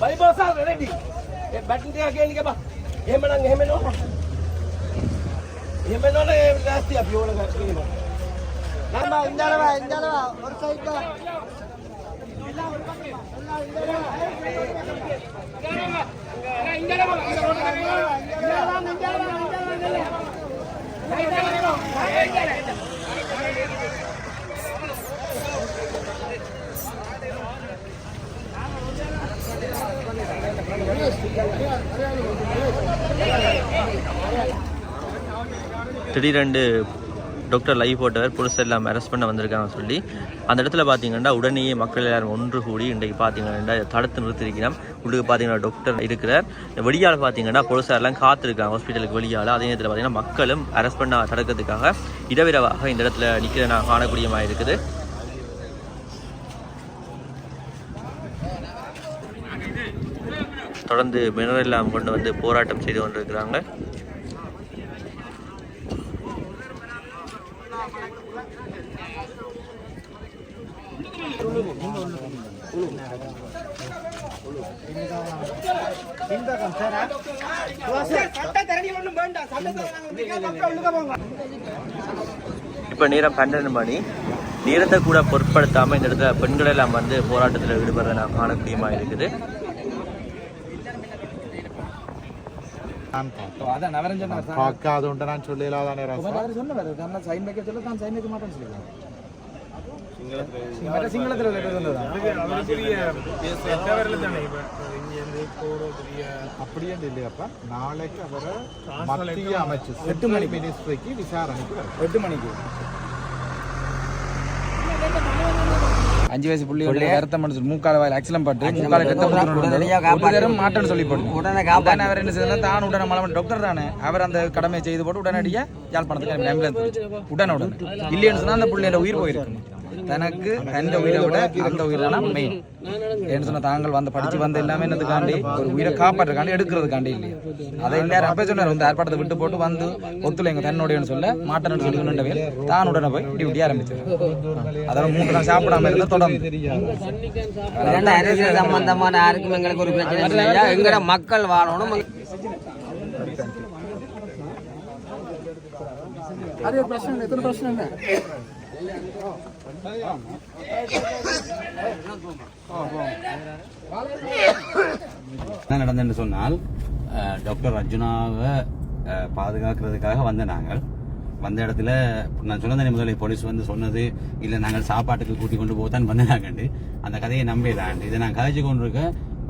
ಬೈಬೋಸ ready ಬಟ್ಟೆ ಹಾಕಿ ಹೇಳಿಕೆ ಬಾ ಹೇಮಣ್ಣ ಹೇಮೇನೋ ಹೇಮೇನೋನೇ ಜಾಸ್ತಿ ಅಪ್ಪಿ ಒಳಗೆ ನಮ್ಮ ಹಿಂದಳವ ಹಿಂದಳವ ಒಂದು ಸೈಡ್ ಎಲ್ಲ ಹಿಂದಳ திடீரெண்டு டாக்டர் லைவ் போட்டவர் புதுசாக எல்லாம் அரெஸ்ட் பண்ண வந்திருக்காங்க சொல்லி அந்த இடத்துல பார்த்தீங்கன்னா உடனேயே மக்கள் எல்லாரும் ஒன்று கூடி இன்றைக்கு பார்த்தீங்கன்னா தடுத்து நிறுத்திருக்கிறோம் உள்ளுக்கு பார்த்தீங்கன்னா டாக்டர் இருக்கிறார். வெளியால் பார்த்தீங்கன்னா போலீஸார் காத்திருக்காங்க. ஹாஸ்பிட்டலுக்கு வெளியால். அதே நேரத்தில் பார்த்தீங்கன்னா மக்களும் அரெஸ்ட் பண்ண தடுக்கிறதுக்காக இடவிரவாக இந்த இடத்துல நிற்கிற நான் காணக்கூடியமாக இருக்குது. தொடர்ந்து மினரெல்லாம் கொண்டு வந்து போராட்டம் செய்து கொண்டிருக்கிறாங்க. இப்போ நேரம் பன்னெண்டு மணி. நேரத்தை கூட பொருட்படுத்தாமல் இந்த இடத்துல பெண்கள் எல்லாம் வந்து போராட்டத்தில் ஈடுபடுறத நான் காணக்கூடியமாக இருக்குது. அதான் நவரன் சொன்னார் பார்க்காதுண்டு நான் சொல்லலாதானே அவர் சொன்னவர் நான் சைன் வைக்க சொல்ல தான் சைன் வைக்க மாட்டேன்னு சொல்லிடுறேன் சிங்களத்தில் அப்படியே இல்லையாப்பா நாளைக்கு அவரை மத்திய அமைச்சு எட்டு மணி மினிஸ்ட்ரிக்கு விசாரணைக்கு. எட்டு மணிக்கு. அஞ்சு வயசு புள்ளி வருத்தம் பண்ணி சொல்லி. மூக்கால வாயில் ஆக்சிலம் பட்டு மூக்கால ரத்தம் ஒரு தரம் மாட்டேன்னு சொல்லி போட்டு உடனே உடனே அவர் என்ன செய்தார் தான் உடனே மலம் டாக்டர் தானே. அவர் அந்த கடமையை செய்து போட்டு உடனடியா யாழ்ப்பாணத்துக்கு ஆம்புலன்ஸ் உடனே உடனே. இல்லைன்னு சொன்னா அந்த பிள்ளையோட உயிர் போயிருக்கு. தனக்கு அந்த உயிரை விட அந்த உயிர் தான் மெயின் ஏன்னு சொன்னா தாங்கள் வந்து படிச்சு வந்த எல்லாமே என்னதுக்காண்டி? ஒரு உயிரை காப்பாற்றுறதுக்காண்டி எடுக்கிறதுக்காண்டி இல்லையா. அதை எல்லாரும் அப்பே சொன்னார் இந்த ஏற்பாட்டத்தை விட்டு போட்டு வந்து ஒத்துழைங்க தன்னுடையன்னு சொல்ல மாட்டேன்னு சொல்லி நின்றவே தான் உடனே போய் டியூட்டி ஆரம்பிச்சார். அதோட மூணு நாள் சாப்பிடாம இருந்தா தொடர்ந்து. அரசியல் சம்பந்தமான யாருக்கும் எங்களுக்கு ஒரு பிரச்சனை இல்லையா எங்கட மக்கள் வாழணும். என்ன நடந்ததுன்னு சொன்னால் டாக்டர் அர்ஜுனாவை பாதுகாக்கிறதுக்காக வந்த நாங்கள். வந்த இடத்துல நான் சொன்னதே முதல்ல போலீஸ் வந்து சொன்னது இல்லை நாங்கள் சாப்பாட்டுக்கு கூட்டி கொண்டு போகத்தான் வந்தாங்கண்டு அந்த கதையை நம்பிதான் இதை நான் கதைச்சு கொண்டிருக்க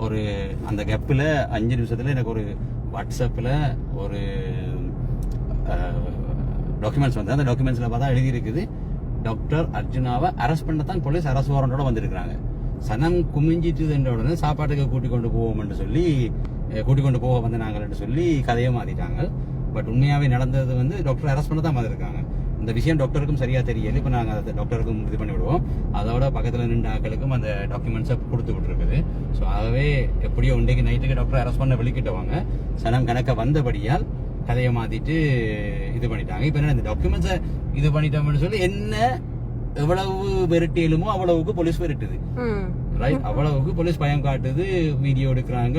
ஒரு அந்த கெப்பில் அஞ்சு நிமிஷத்தில் எனக்கு ஒரு வாட்ஸ்அப்பில் ஒரு டாக்குமெண்ட்ஸ் வந்து அந்த டாக்குமெண்ட்ஸில் பார்த்தா எழுதியிருக்குது. டாக்டர் அர்ஜுனாவை அரெஸ்ட் பண்ணத்தான் போலீஸ் அரசு வாரண்டோட வந்திருக்கிறாங்க. சனம் குமிஞ்சிட்டுன்ற உடனே சாப்பாட்டுக்கு கூட்டிக் கொண்டு போவோம்னு சொல்லி கூட்டிக் கொண்டு போக வந்து நாங்கள்னு சொல்லி கதையை மாறிட்டாங்க பட் உண்மையாகவே நடந்தது வந்து டாக்டர் அரெஸ்ட் பண்ண தான் வந்திருக்காங்க. இந்த விஷயம் டாக்டருக்கும் சரியா தெரியல. இப்போ நாங்கள் அதை டாக்டருக்கும் இது பண்ணி விடுவோம் அதோட பக்கத்தில் நின்ற ஆக்களுக்கும் அந்த டாக்குமெண்ட்ஸை கொடுத்து விட்டுருக்குது. ஸோ ஆகவே எப்படியோ இன்றைக்கு நைட்டுக்கு டாக்டர் அரெஸ்ட் பண்ண வெளிக்கிட்டவங்க சனம் கணக்க வந்தபடியால் கதையை மாத்திட்டு இது பண்ணிட்டாங்க. இப்போ என்ன இந்த டாக்குமெண்ட்ஸை இது பண்ணிட்டோம்னு சொல்லி என்ன எவ்வளவு விரட்டியலுமோ அவ்வளவுக்கு போலீஸ் விரட்டுது. ரைட் அவ்வளவுக்கு போலீஸ் பயம் காட்டுது. வீடியோ எடுக்கிறாங்க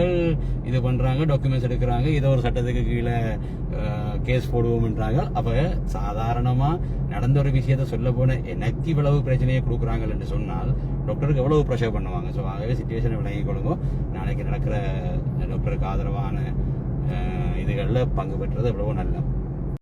இது பண்றாங்க டாக்குமெண்ட்ஸ் எடுக்கிறாங்க. ஏதோ ஒரு சட்டத்துக்கு கீழே கேஸ் போடுவோம்ன்றாங்க. அப்ப சாதாரணமா நடந்த ஒரு விஷயத்த சொல்ல போன எனக்கு இவ்வளவு பிரச்சனையை கொடுக்குறாங்க என்று சொன்னால் டாக்டருக்கு எவ்வளவு ப்ரெஷர் பண்ணுவாங்க? ஸோ ஆகவே சுச்சுவேஷனை விளங்கி கொள்ளுங்க. நாளைக்கு நடக்கிற டாக்டருக்கு ஆதரவான இதுகளில் பங்கு பெற்றது எவ்வளவோ நல்லது.